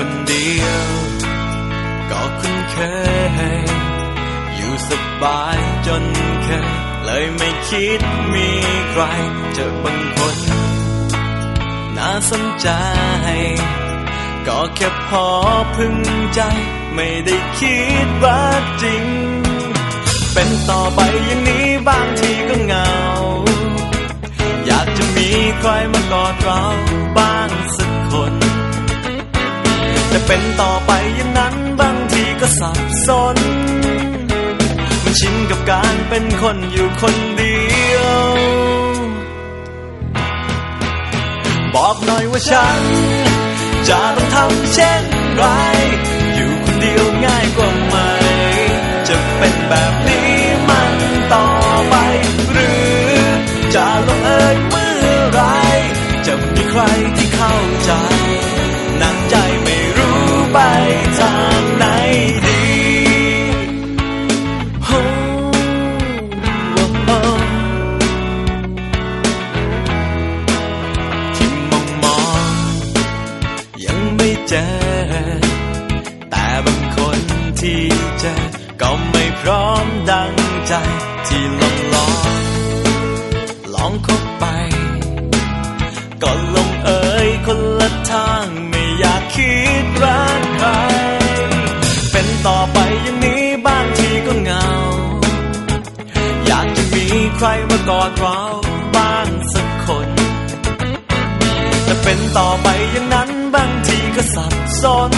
คนเดียว ก็คุ้นเคย อยู่สบายจนเคย เลยไม่คิดมีใคร เจอบางคน น่าสนใจ ก็แค่พอพึงใจ ไม่ได้คิดว่าจริง เป็นต่อไปอย่างนี้บางทีก็เหงา อยากจะมีใครมากอดเรา เป็นต่อไปอย่างนั้นบางทีก็สับสน มันชินกับการเป็นคนอยู่คนเดียว บอกหน่อยว่าฉัน จะต้องทำเช่นไร อยู่คนเดียวง่ายกว่าไหม จะเป็นแบบนี้ ที่เจอก็ไม่พร้อมดังใจที่ลองลองลองคบไป ก็ลงเอยคนละทางไม่อยากคิดรักใคร เป็นต่อไปอย่างนี้บางทีก็เหงา อยากจะมีใครมากอดเราบ้างสักคนแต่เป็นต่อไปอย่างนั้นบางทีก็สับสน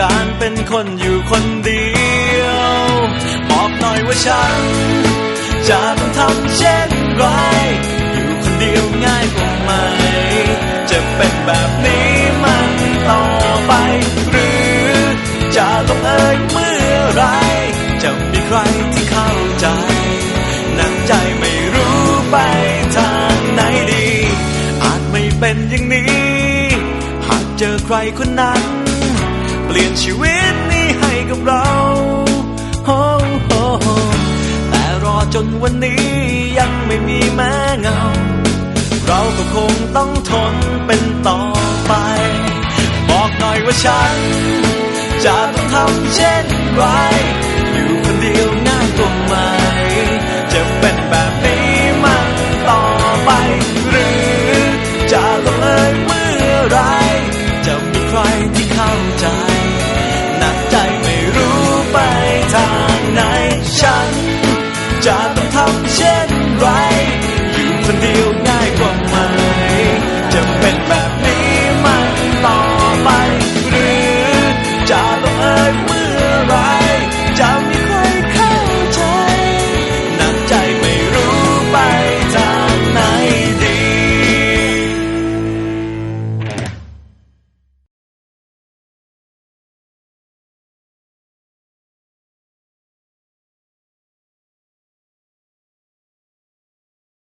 การเป็นคนอยู่คนเดียว บอกหน่อยว่าฉัน จะต้องทำเช่นไร อยู่คนเดียวง่ายกว่าไหม จะเป็นแบบนี้มันต่อไป หรือจะลงเอยเมื่อไร จะมีใครที่เข้าใจ หนักใจไม่รู้ไปทางไหนดี อาจไม่เป็นอย่างนี้ หากเจอใครคนนั้น ลี่ยนชีวิตนี้ให้กับเราโอ้โหแต่รอจนวันนี้ยังไม่มีแม้เงา เราก็คงต้องทนเป็นต่อไป บอกหน่อยว่าฉัน จะต้องทำเช่น